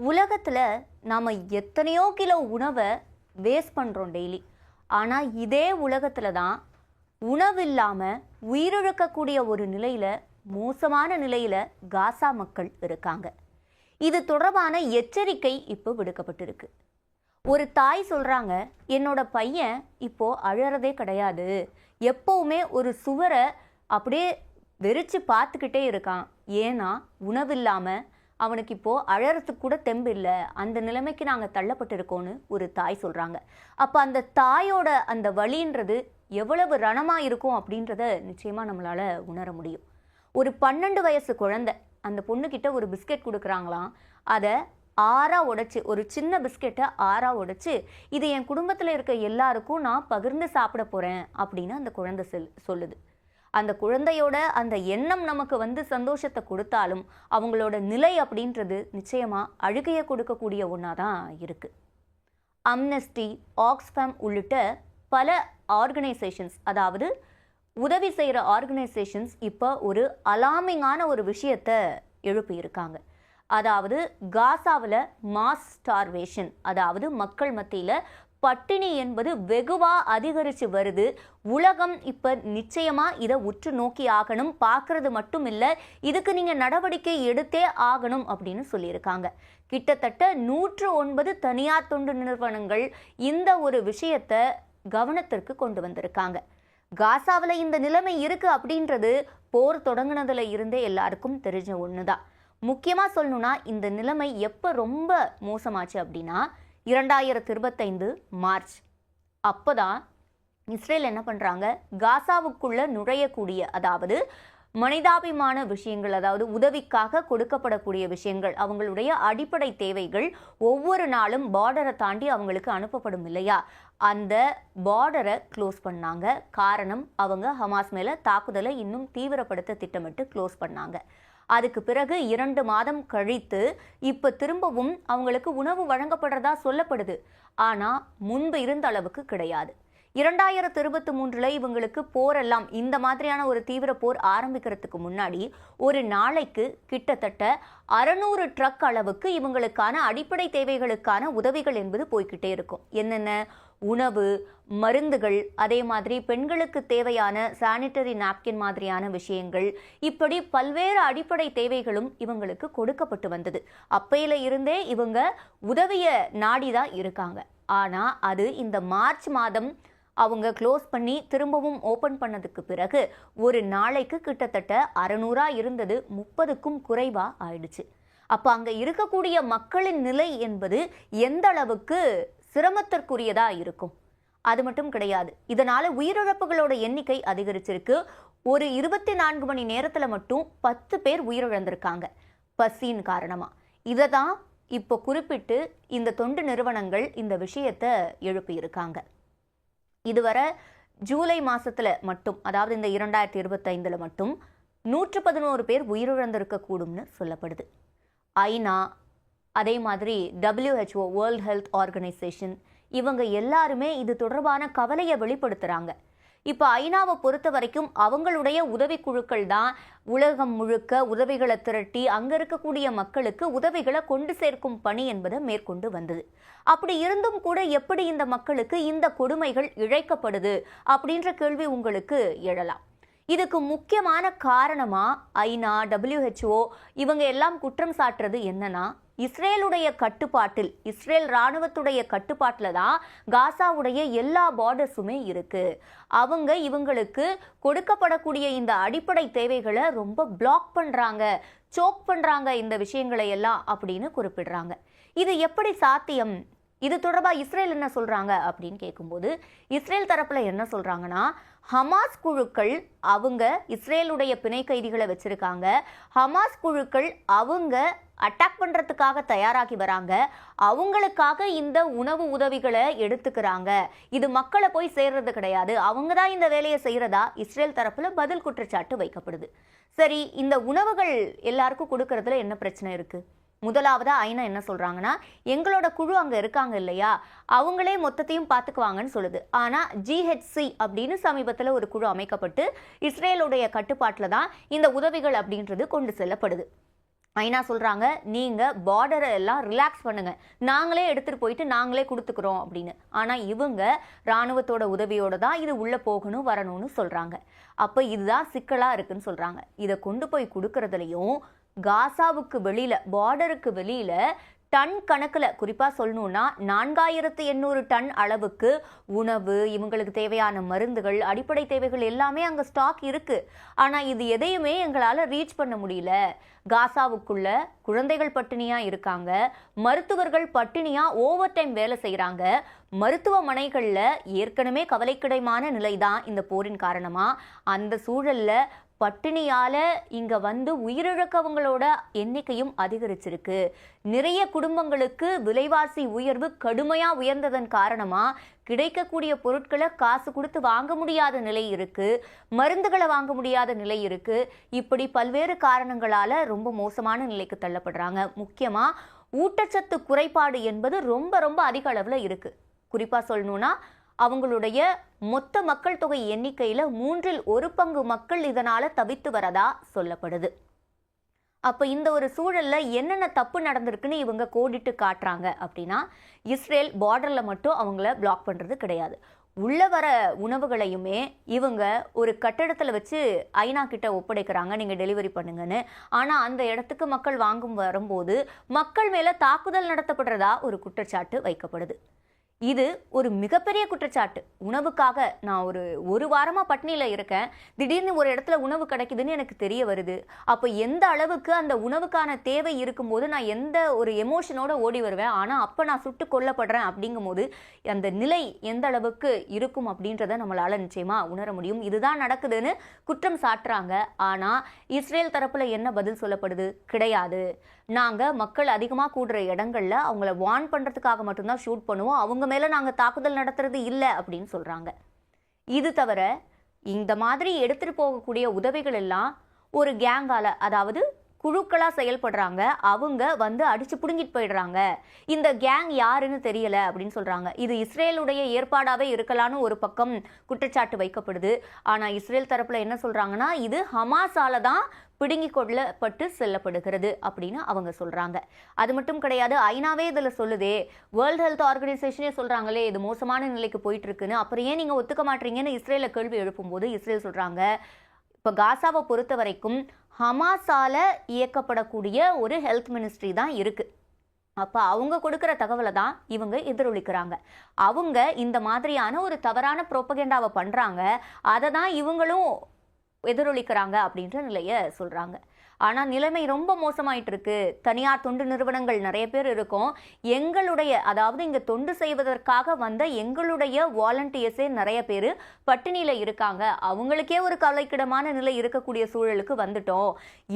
உலகத்தில் நாம் எத்தனையோ கிலோ உணவை வேஸ்ட் பண்ணுறோம் டெய்லி ஆனால் இதே உலகத்தில் தான் உணவு இல்லாமல் உயிரிழக்கக்கூடிய ஒரு நிலையில் மோசமான நிலையில் காசா மக்கள் இருக்காங்க. இது தொடர்பான எச்சரிக்கை இப்போ விடுக்கப்பட்டிருக்கு. ஒரு தாய் சொல்கிறாங்க என்னோட பையன் இப்போது அழறதே கிடையாது. எப்போவுமே ஒரு சுவரை அப்படியே வெறிச்சு பார்த்துக்கிட்டே இருக்கான். ஏன்னா உணவு இல்லாமல் அவனுக்கு இப்போது அழறதுக்கு கூட தெம்பு இல்லை. அந்த நிலைமைக்கு நாங்கள் தள்ளப்பட்டிருக்கோன்னு ஒரு தாய் சொல்கிறாங்க அப்போ அந்த தாயோட அந்த வழின்றது எவ்வளவு ரணமாக இருக்கும் அப்படின்றத நிச்சயமாக நம்மளால் உணர முடியும். ஒரு பன்னெண்டு வயசு குழந்தை அந்த பொண்ணுக்கிட்ட ஒரு பிஸ்கெட் கொடுக்குறாங்களாம். அதை ஆறா உடைச்சி ஒரு சின்ன பிஸ்கெட்டை ஆறா உடைச்சி இது என் குடும்பத்தில் இருக்க எல்லாருக்கும் நான் பகிர்ந்து சாப்பிட போகிறேன் அப்படின்னு அந்த குழந்தை செல் சொல்லுது. அந்த குழந்தையோட அந்த எண்ணம் நமக்கு வந்து சந்தோஷத்தை கொடுத்தாலும் அவங்களோட நிலை அப்படின்றது நிச்சயமாக அழுகையை கொடுக்கக்கூடிய ஒன்றா தான் இருக்குது அம்னஸ்டி ஆக்ஸ்ஃபேம் உள்ளிட்ட பல ஆர்கனைசேஷன்ஸ் அதாவது உதவி செய்கிற ஆர்கனைசேஷன்ஸ் இப்போ ஒரு அலாமிங்கான ஒரு விஷயத்தை எழுப்பியிருக்காங்க. அதாவது காசாவில் மாஸ் ஸ்டார்வேஷன் அதாவது மக்கள் மத்தியில் பட்டினி என்பது வெகுவா அதிகரித்து வருது. உலகம் இப்போ நிச்சயமாக இதை உற்று நோக்கி ஆகணும். பார்க்கறது மட்டும் இல்லை இதுக்கு நீங்கள் நடவடிக்கை எடுத்தே ஆகணும் அப்படின்னு சொல்லியிருக்காங்க. கிட்டத்தட்ட நூற்று ஒன்பது தனியார் தொண்டு நிறுவனங்கள் இந்த ஒரு விஷயத்தை கவனத்திற்கு கொண்டு வந்திருக்காங்க. காசாவில் இந்த நிலைமை இருக்குது அப்படின்றது போர் தொடங்கினதில் இருந்தே எல்லாருக்கும் தெரிஞ்ச ஒன்று தான் முக்கியமாக சொல்லணும்னா இந்த நிலைமை எப்போ ரொம்ப மோசமாச்சு அப்படின்னா இரண்டாயிரத்து இருபத்தைந்து மார்ச். அப்போ தான் இஸ்ரேல் என்ன பண்ணுறாங்க காசாவுக்குள்ளே நுழையக்கூடிய அதாவது மனிதாபிமான விஷயங்கள் அதாவது உதவிக்காக கொடுக்கப்படக்கூடிய விஷயங்கள் அவங்களுடைய அடிப்படை தேவைகள் ஒவ்வொரு நாளும் பார்டரை தாண்டி அவங்களுக்கு அனுப்பப்படும் இல்லையா? அந்த பார்டரை க்ளோஸ் பண்ணாங்க. காரணம் அவங்க ஹமாஸ் மேலே தாக்குதலை இன்னும் தீவிரப்படுத்த திட்டமிட்டு க்ளோஸ் பண்ணாங்க. அதுக்கு பிறகு இரண்டு மாதம் கழித்து இப்போ திரும்பவும் அவங்களுக்கு உணவு வழங்கப்படுறதா சொல்லப்படுது. ஆனால் முன்பு இருந்த அளவுக்கு கிடையாது. இரண்டாயிரத்து இருபத்தி மூன்றில் இவங்களுக்கு போரெல்லாம் இந்த மாதிரியான ஒரு தீவிர போர் ஆரம்பிக்கிறதுக்கு முன்னாடி ஒரு நாளைக்கு கிட்டத்தட்ட அறநூறு ட்ரக் அளவுக்கு இவங்களுக்கான அடிப்படை தேவைகளுக்கான உதவிகள் என்பது போய்கிட்டே இருக்கும். என்னென்ன? உணவு மருந்துகள் அதே மாதிரி பெண்களுக்கு தேவையான சானிட்டரி நாப்கின் மாதிரியான விஷயங்கள். இப்படி பல்வேறு அடிப்படை தேவைகளும் இவங்களுக்கு கொடுக்கப்பட்டு வந்தது. அப்பையில இருந்தே இவங்க உதவிய நாடி தான் இருக்காங்க. ஆனால் அது இந்த மார்ச் மாதம் அவங்க க்ளோஸ் பண்ணி திரும்பவும் ஓப்பன் பண்ணதுக்கு பிறகு ஒரு நாளைக்கு கிட்டத்தட்ட அறநூறா இருந்தது முப்பதுக்கும் குறைவா ஆயிடுச்சு. அப்போ அங்கே இருக்கக்கூடிய மக்களின் நிலை என்பது எந்த அளவுக்கு சிரமத்திற்குரியதா இருக்கும். அது மட்டும் கிடையாது. இதனால உயிரிழப்புகளோட எண்ணிக்கை அதிகரிச்சிருக்கு. ஒரு இருபத்தி நான்கு மணி நேரத்தில் மட்டும் பத்து பேர் உயிரிழந்திருக்காங்க. பசியின் காரணமா. இதை தான் இப்போ குறிப்பிட்டு இந்த தொண்டு நிறுவனங்கள் இந்த விஷயத்தை எழுப்பியிருக்காங்க. இதுவரை ஜூலை மாசத்துல மட்டும் அதாவது இந்த இரண்டாயிரத்தி இருபத்தைந்தில் மட்டும் நூற்று பதினோரு பேர் உயிரிழந்திருக்க கூடும்னு சொல்லப்படுது. ஐநா அதே மாதிரி டபிள்யூஹெச்ஓ வேர்ல்ட் ஹெல்த் ஆர்கனைசேஷன் இவங்க எல்லாருமே இது தொடர்பான கவலையை வெளிப்படுத்துகிறாங்க இப்போ ஐநாவை பொறுத்த வரைக்கும் அவங்களுடைய உதவிக்குழுக்கள் தான் உலகம் முழுக்க உதவிகளை திரட்டி அங்கே இருக்கக்கூடிய மக்களுக்கு உதவிகளை கொண்டு சேர்க்கும் பணி என்பதை மேற்கொண்டு வந்தது. அப்படி இருந்தும் கூட எப்படி இந்த மக்களுக்கு இந்த கொடுமைகள் இழைக்கப்படுது அப்படின்ற கேள்வி உங்களுக்கு எழலாம். இதுக்கு முக்கியமான காரணமாக ஐநா டபிள்யூஹெச்ஓ இவங்க எல்லாம் குற்றம் சாட்டுறது என்னன்னா இஸ்ரேலுடைய கட்டுப்பாட்டில் இஸ்ரேல் ராணுவத்துடைய கட்டுப்பாட்டில் தான் காசாவுடைய எல்லா பார்டர்ஸுமே இருக்கு. அவங்க இவங்களுக்கு கொடுக்கப்படக்கூடிய இந்த அடிப்படை தேவைகளை ரொம்ப பிளாக் பண்ணுறாங்க சோக் பண்ணுறாங்க இந்த விஷயங்களை எல்லாம் அப்படின்னு குறிப்பிடுறாங்க. இது எப்படி சாத்தியம்? இது தொடர்பாக இஸ்ரேல் என்ன சொல்கிறாங்க அப்படின்னு கேட்கும்போது இஸ்ரேல் தரப்பில் என்ன சொல்கிறாங்கன்னா ஹமாஸ் குழுக்கள் அவங்க இஸ்ரேலுடைய பிணை கைதிகளை வச்சுருக்காங்க. ஹமாஸ் குழுக்கள் அவங்க அட்டாக் பண்ணுறதுக்காக தயாராகி வராங்க. அவங்களுக்காக இந்த உணவு உதவிகளை எடுத்துக்கிறாங்க. இது மக்களை போய் சேர்றது கிடையாது. அவங்க தான் இந்த வேலையை செய்கிறதா இஸ்ரேல் தரப்பில் பதில் குற்றச்சாட்டு வைக்கப்படுது. சரி இந்த உணவுகள் எல்லாருக்கும் கொடுக்கறதுல என்ன பிரச்சனை இருக்குது முதலாவதாக ஐநா என்ன சொல்கிறாங்கன்னா எங்களோட குழு அங்கே இருக்காங்க இல்லையா? அவங்களே மொத்தத்தையும் பார்த்துக்குவாங்கன்னு சொல்லுது. ஆனால் ஜிஹெச்சி அப்படின்னு சமீபத்தில் ஒரு குழு அமைக்கப்பட்டு இஸ்ரேலுடைய கட்டுப்பாட்டில் தான் இந்த உதவிகள் அப்படின்றது கொண்டு செல்லப்படுது. ஐநா சொல்கிறாங்க நீங்கள் பார்டரை எல்லாம் ரிலாக்ஸ் பண்ணுங்கள் நாங்களே எடுத்துகிட்டு போயிட்டு நாங்களே கொடுத்துக்குறோம் அப்படின்னு. ஆனால் இவங்க ராணுவத்தோட உதவியோடு தான் இது உள்ளே போகணும் வரணும்னு சொல்கிறாங்க அப்போ இதுதான் சிக்கலாக இருக்குன்னு சொல்கிறாங்க இதை கொண்டு போய் கொடுக்குறதுலையும் காசாவுக்கு வெளியில பார்டருக்கு வெளியில டன் கணக்கில் குறிப்பாக சொல்லணும்னா நான்காயிரத்து எண்ணூறு டன் அளவுக்கு உணவு இவங்களுக்கு தேவையான மருந்துகள் அடிப்படை தேவைகள் எல்லாமே அங்கே ஸ்டாக் இருக்குது ஆனால் இது எதையுமே எங்களால் ரீச் பண்ண முடியல. காசாவுக்குள்ள குழந்தைகள் பட்டினியாக இருக்காங்க. மருத்துவர்கள் பட்டினியாக ஓவர் டைம் வேலை செய்கிறாங்க மருத்துவமனைகளில் ஏற்கனவே கவலைக்கிடமான நிலை தான் இந்த போரின் காரணமாக அந்த சூழலில் பட்டினியால் இங்கே வந்து உயிரிழக்கவங்களோட எண்ணிக்கையும் அதிகரிச்சிருக்கு. நிறைய குடும்பங்களுக்கு விலைவாசி உயர்வு கடுமையாக உயர்ந்ததன் காரணமாக கிடைக்கக்கூடிய பொருட்களை காசு கொடுத்து வாங்க முடியாத நிலை இருக்குது மருந்துகளை வாங்க முடியாத நிலை இருக்குது இப்படி பல்வேறு காரணங்களால் ரொம்ப மோசமான நிலைக்கு தள்ளப்படுறாங்க. முக்கியமாக ஊட்டச்சத்து குறைபாடு என்பது ரொம்ப ரொம்ப அதிக அளவில் இருக்குது குறிப்பாக சொல்லணுன்னா அவங்களுடைய மொத்த மக்கள் தொகை எண்ணிக்கையில மூன்றில் ஒரு பங்கு மக்கள் இதனால தவித்து வரதா சொல்லப்படுது. அப்ப இந்த ஒரு சூழல்ல என்னென்ன தப்பு நடந்திருக்குன்னு இவங்க கோடிட்டு காட்டுறாங்க அப்படின்னா இஸ்ரேல் பார்டர்ல மட்டும் அவங்கள பிளாக் பண்றது கிடையாது. உள்ள வர உணவுகளையுமே இவங்க ஒரு கட்டடத்தில் வச்சு ஐநா கிட்ட ஒப்படைக்கிறாங்க நீங்கள் டெலிவரி பண்ணுங்கன்னு. ஆனால் அந்த இடத்துக்கு மக்கள் வாங்கும் வரும்போது மக்கள் மேலே தாக்குதல் நடத்தப்படுறதா ஒரு குற்றச்சாட்டு வைக்கப்படுது. இது ஒரு மிகப்பெரிய குற்றச்சாட்டு. உணவுக்காக நான் ஒரு ஒரு வாரமாக பட்னியில் இருக்கேன். திடீர்னு ஒரு இடத்துல உணவு கிடைக்குதுன்னு எனக்கு தெரிய வருது. அப்போ எந்த அளவுக்கு அந்த உணவுக்கான தேவை இருக்கும்போது நான் எந்த ஒரு எமோஷனோட ஓடி வருவேன். ஆனால் அப்போ நான் சுட்டு கொல்லப்படுறேன் அப்படிங்கும்போது அந்த நிலை எந்த அளவுக்கு இருக்கும் அப்படின்றத நம்மளால் நிச்சயமாக உணர முடியும். இதுதான் நடக்குதுன்னு குற்றம் சாட்டுறாங்க. ஆனால் இஸ்ரேல் தரப்பில் என்ன பதில் சொல்லப்படுது? கிடையாது. நாங்கள் மக்கள் அதிகமாக கூடுற இடங்களில் அவங்கள வார்ன் பண்ணுறதுக்காக மட்டும்தான் ஷூட் பண்ணுவோம். அவங்க மேலே நாங்கள் தாக்குதல் நடத்துறது இல்லை அப்படின்னு சொல்கிறாங்க இது தவிர இந்த மாதிரி எடுத்துகிட்டு போகக்கூடிய உதவிகள் எல்லாம் ஒரு கேங்கால அதாவது குழுக்களாக செயல்படுறாங்க. அவங்க வந்து அடிச்சு பிடுங்கிட்டு போயிடுறாங்க. இந்த கேங் யாருன்னு தெரியல அப்படின்னு சொல்றாங்க. இது இஸ்ரேலுடைய ஏற்பாடாவே இருக்கலாம்னு ஒரு பக்கம் குற்றச்சாட்டு வைக்கப்படுது. ஆனா இஸ்ரேல் தரப்புல என்ன சொல்றாங்கன்னா இது ஹமாஸால தான் பிடுங்கி கொள்ளப்பட்டு செல்லப்படுகிறது அப்படின்னு அவங்க சொல்றாங்க. அது மட்டும் கிடையாது ஐநாவே இதில் சொல்லுதே வேர்ல்ட் ஹெல்த் ஆர்கனைசேஷனே சொல்றாங்களே இது மோசமான நிலைக்கு போயிட்டு இருக்குன்னு அப்புறம் ஏன் நீங்க ஒத்துக்க மாட்டீங்கன்னு இஸ்ரேல கேள்வி எழுப்பும்போது இஸ்ரேல் சொல்றாங்க இப்போ காசாவை பொறுத்த வரைக்கும் ஹமாஸால் இயக்கப்படக்கூடிய ஒரு ஹெல்த் மினிஸ்ட்ரி தான் இருக்குது அப்போ அவங்க கொடுக்குற தகவலை தான் இவங்க எதிரொலிக்கிறாங்க. அவங்க இந்த மாதிரியான ஒரு தவறான ப்ரோப்பகேண்டாவை பண்ணுறாங்க அதை தான் இவங்களும் எதிரொலிக்கிறாங்க அப்படின்ற நிலையை சொல்கிறாங்க ஆனால் நிலைமை ரொம்ப மோசமாயிட்டு இருக்கு தனியார் தொண்டு நிறுவனங்கள் நிறைய பேர் இருக்கும். எங்களுடைய அதாவது இங்கே தொண்டு செய்வதற்காக வந்த எங்களுடைய வாலண்டியர்ஸே நிறைய பேர் பட்டினியில் இருக்காங்க. அவங்களுக்கே ஒரு கவலைக்கிடமான நிலை இருக்கக்கூடிய சூழலுக்கு வந்துட்டோம்.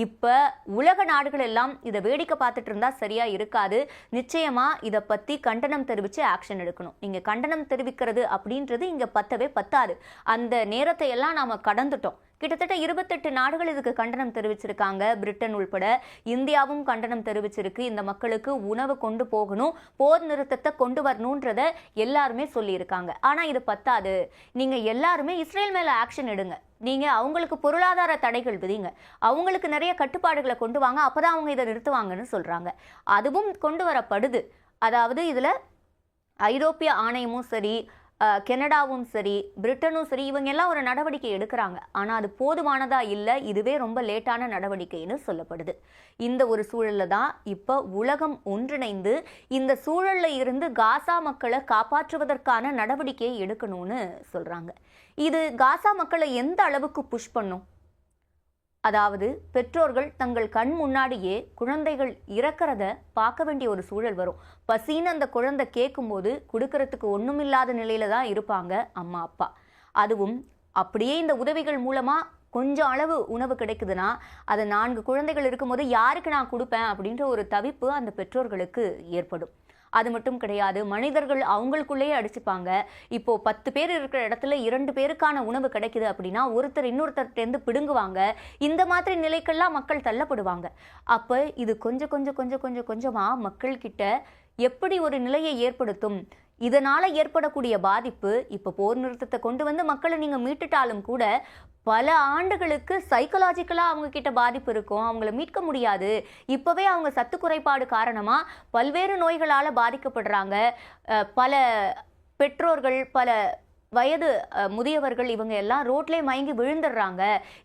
இப்போ உலக நாடுகள் எல்லாம் இதை வேடிக்கை பார்த்துட்டு இருந்தால் சரியா இருக்காது. நிச்சயமா இதை பற்றி கண்டனம் தெரிவித்து ஆக்ஷன் எடுக்கணும். நீங்கள் கண்டனம் தெரிவிக்கிறது அப்படின்றது இங்கே பத்தவே பத்தாது. அந்த நேரத்தை எல்லாம் நாம் கடந்துட்டோம். கிட்டத்தட்ட இருபத்தெட்டு நாடுகள் இதுக்கு கண்டனம் தெரிவிச்சிருக்காங்க. பிரிட்டன் உள்பட இந்தியாவும் கண்டனம் தெரிவிச்சிருக்கு. இந்த மக்களுக்கு உணவு கொண்டு போகணும் போர் நிறுத்தத்தை கொண்டு வரணுன்றத எல்லாருமே சொல்லியிருக்காங்க. ஆனா இது பத்தாது. நீங்க எல்லாருமே இஸ்ரேல் மேல ஆக்ஷன் எடுங்க. நீங்க அவங்களுக்கு பொருளாதார தடைகள் விதிங்க. அவங்களுக்கு நிறைய கட்டுப்பாடுகளை கொண்டு வாங்க. அப்பதான் அவங்க இதை நிறுத்துவாங்கன்னு சொல்றாங்க. அதுவும் கொண்டு வரப்படுது. அதாவது இதுல ஐரோப்பிய ஆணையமும் சரி கனடாவும் சரி பிரிட்டனும் சரி இவங்க எல்லாம் ஒரு நடவடிக்கை எடுக்கிறாங்க. ஆனால் அது போதுமானதா இல்லை இதுவே ரொம்ப லேட்டான நடவடிக்கைன்னு சொல்லப்படுது. இந்த ஒரு சூழல்ல தான் இப்போ உலகம் ஒன்றிணைந்து இந்த சூழல்ல இருந்து காசா மக்களை காப்பாற்றுவதற்கான நடவடிக்கையை எடுக்கணும்னு சொல்கிறாங்க இது காசா மக்களை எந்த அளவுக்கு புஷ் பண்ணும்? அதாவது பெற்றோர்கள் தங்கள் கண் முன்னாடியே குழந்தைகள் இறக்கிறத பார்க்க வேண்டிய ஒரு சூழல் வரும். பசின்னு அந்த குழந்தை கேட்கும்போது கொடுக்கறதுக்கு ஒன்றுமில்லாத நிலையில தான் இருப்பாங்க அம்மா அப்பா. அதுவும் அப்படியே இந்த உதவிகள் மூலமாக கொஞ்சம் அளவு உணவு கிடைக்குதுன்னா அது நான்கு குழந்தைகள் இருக்கும்போது யாருக்கு நான் கொடுப்பேன் அப்படின்ற ஒரு தவிப்பு அந்த பெற்றோர்களுக்கு ஏற்படும். அது மட்டும் கிடையாது மனிதர்கள் அவங்களுக்குள்ளேயே அடிச்சுப்பாங்க. இப்போ பத்து பேர் இருக்கிற இடத்துல இரண்டு பேருக்கான உணவு கிடைக்குது அப்படின்னா ஒருத்தர் இன்னொருத்தர்கிட்டேருந்து பிடுங்குவாங்க. இந்த மாதிரி நிலைக்கெல்லாம் மக்கள் தள்ளப்படுவாங்க. அப்போ இது கொஞ்சம் கொஞ்சம் கொஞ்சம் கொஞ்சம் கொஞ்சமாக மக்கள்கிட்ட எப்படி ஒரு நிலையை ஏற்படுத்தும்? இதனால் ஏற்படக்கூடிய பாதிப்பு இப்போ போர் நிறுத்தத்தை கொண்டு வந்து மக்களை நீங்கள் மீட்டுட்டாலும் கூட பல ஆண்டுகளுக்கு சைக்கலாஜிக்கலாக அவங்க கிட்ட பாதிப்பு இருக்கும். அவங்கள மீட்க முடியாது. இப்போவே அவங்க சத்து குறைபாடு காரணமாக பல்வேறு நோய்களால் பாதிக்கப்படுறாங்க. பல பெற்றோர்கள் பல வயது முதியவர்கள் இவங்க எல்லாம் ரோட்லேயே மயங்கி விழுந்துடுறாங்க.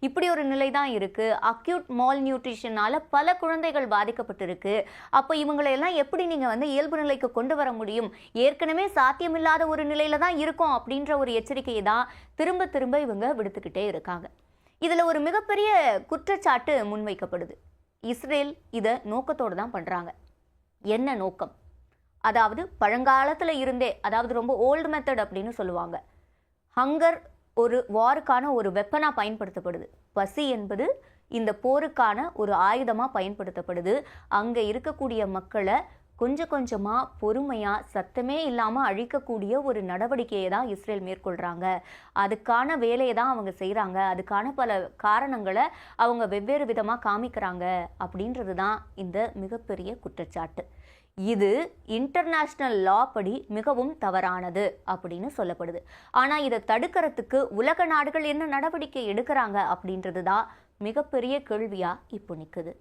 இப்படி ஒரு நிலை தான் இருக்குது அக்யூட் மால் நியூட்ரிஷனால பல குழந்தைகள் பாதிக்கப்பட்டிருக்கு. அப்போ இவங்களையெல்லாம் எப்படி நீங்கள் வந்து இயல்பு நிலைக்கு கொண்டு வர முடியும்? ஏற்கனவே சாத்தியமில்லாத ஒரு நிலையில தான் இருக்கும் அப்படின்ற ஒரு எச்சரிக்கையை தான் திரும்ப திரும்ப இவங்க விடுத்துக்கிட்டே இருக்காங்க. இதில் ஒரு மிகப்பெரிய குற்றச்சாட்டு முன்வைக்கப்படுது. இஸ்ரேல் இதை நோக்கத்தோடு தான் பண்ணுறாங்க என்ன நோக்கம்? அதாவது பழங்காலத்தில் இருந்தே அதாவது ரொம்ப ஓல்டு மெத்தட் அப்படின்னு சொல்லுவாங்க. ஹங்கர் ஒரு வாருக்கான ஒரு வெப்பனா பயன்படுத்தப்படுது. பசி என்பது இந்த போருக்கான ஒரு ஆயுதமாக பயன்படுத்தப்படுது. அங்கே இருக்கக்கூடிய மக்களை கொஞ்சம் கொஞ்சமாக பொறுமையாக சத்தமே இல்லாமல் அழிக்கக்கூடிய ஒரு நடவடிக்கையை தான் இஸ்ரேல் மேற்கொள்கிறாங்க அதுக்கான வேலையை தான் அவங்க செய்கிறாங்க அதுக்கான பல காரணங்களை அவங்க வெவ்வேறு விதமாக காமிக்கிறாங்க அப்படின்றது தான் இந்த மிகப்பெரிய குற்றச்சாட்டு. இது இன்டர்நேஷ்னல் லா படி மிகவும் தவறானது அப்படின்னு சொல்லப்படுது. ஆனால் இதை தடுக்கிறதுக்கு உலக நாடுகள் என்ன நடவடிக்கை எடுக்கிறாங்க அப்படின்றது தான் மிகப்பெரிய கேள்வியாக இப்போ நிற்குது